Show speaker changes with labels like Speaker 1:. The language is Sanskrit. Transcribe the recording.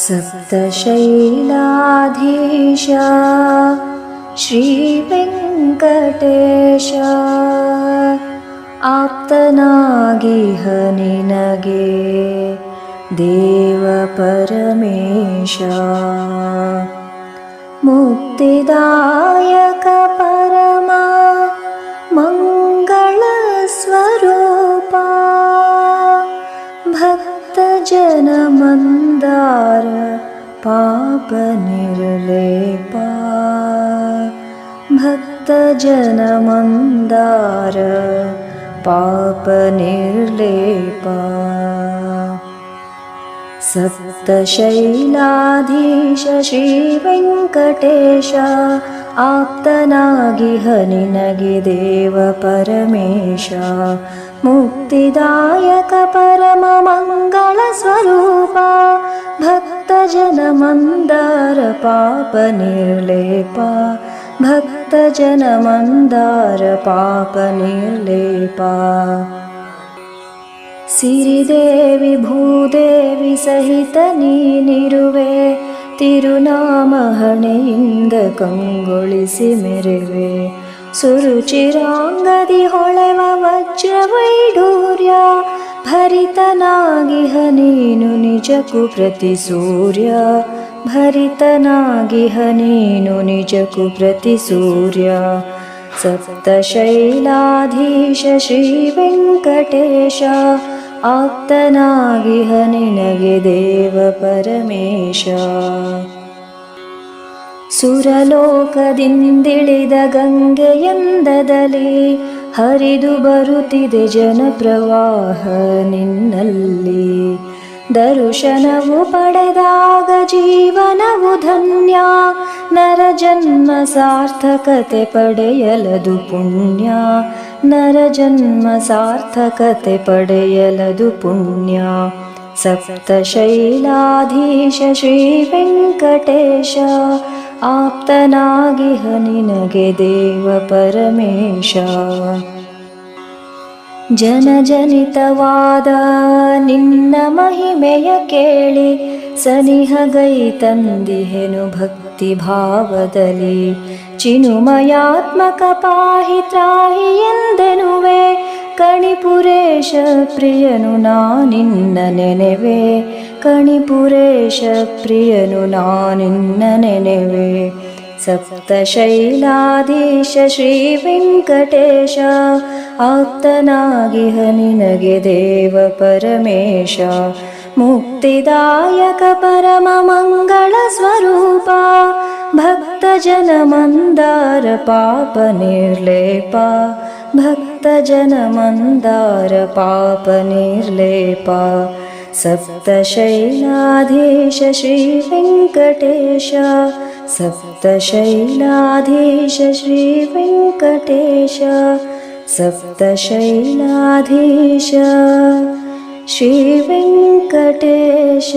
Speaker 1: सप्तशैलाधीश श्रीवेङ्कटेश आप्तनागिह निनगे देवपरमेश मुक्तिदायक भक्तजनमन्दार पापनिर्लेपा। भक्तजनमन्दार पापनिर्लेपा। सप्तशैलाधीश श्रीवेङ्कटेश आप्तनागिह निनगे देव परमेश मुक्तिदायक भक्तजनमन्दार पापनिर्लेपा भक्तजनमन्दार पापनिर्लेपा ಸಿರಿದೇವಿ ಭೂದೇವಿ ಸಹಿತ ನೀನಿರುವೆ ತಿರುನಾಮಹಣೆಯಿಂದ ಕಂಗೊಳಿಸಿ ಮೆರೆವೆ ಸುರುಚಿರಾಂಗದಿ ಹೊಳೆವ ವಜ್ರವೈಡೂರ್ಯ ಭರಿತನಾಗಿಹ ನೀನು ನಿಜಕ್ಕೂ ಪ್ರತಿ ಸೂರ್ಯ. ಭರಿತನಾಗಿಹ ನೀನು ನಿಜಕ್ಕೂ ಪ್ರತಿ ಸೂರ್ಯ. ಸಪ್ತಶೈಲಾಧೀಶ ಶ್ರೀ ವೆಂಕಟೇಶ ಆಪ್ತನಾಗಿಹ ನಿನಗೆ ದೇವ ಪರಮೇಶ. ಸುರಲೋಕದಿಂದಿಳಿದ ಗಂಗೆಯಂದದಲ್ಲಿ ಹರಿದು ಬರುತ್ತಿದೆ ಜನಪ್ರವಾಹ ನಿನ್ನಲ್ಲಿ. ದರ್ಶನವು ಪಡೆದಾಗ ಜೀವನವು ಧನ್ಯ. ನರ ಜನ್ಮ ಸಾರ್ಥಕತೆ ಪಡೆಯಲದು ಪುಣ್ಯ. ನರ ಜನ್ಮ ಸಾರ್ಥಕತೆ ಪಡೆಯಲದು ಪುಣ್ಯ. ಸಪ್ತಶೈಲಾಧೀಶ ಶ್ರೀ ವೆಂಕಟೇಶ. ಆಪ್ತನಾಗಿಹ ನಿನಗೆ ದೇವ ಪರಮೇಶ. ಜನಜನಿತವಾದ ನಿನ್ನ ಮಹಿಮೆಯ ಕೇಳಿ ಸನಿಹಗೈ ತಂದಿಹೆನು ಭಕ್ತಿ ಭಾವದಲ್ಲಿ. ಚಿನುಮಯಾತ್ಮಕ ಪಾಹಿ ತ್ರಾಹಿ ಎಂದೆನುವೆ, ಕಣಿಪುರೇಶ ಪ್ರಿಯನು ನಾನಿನ್ನ ನೆನೆವೆ. ಕಣಿಪುರೇಶ ಪ್ರಿಯನು ನಾನಿನ್ನ ನೆನೆವೆ ಸಪ್ತಶೈಲಾಧೀಶ ಶ್ರೀ ವೆಂಕಟೇಶ ಆಪ್ತನಾಗಿಹ ನಿನಗೆ ದೇವ ಪರಮೇಶ ಮುಕ್ತಿದಾಯಕ ಪರಮ ಮಂಗಳ ಸ್ವರೂಪ ಭಕ್ತಜನ ಮಂದಾರ सप्तशैलाधीश श्रीवेङ्कटेश। सप्तशैलाधीश श्रीवेङ्कटेश। सप्तशैलाधीश श्रीवेङ्कटेश।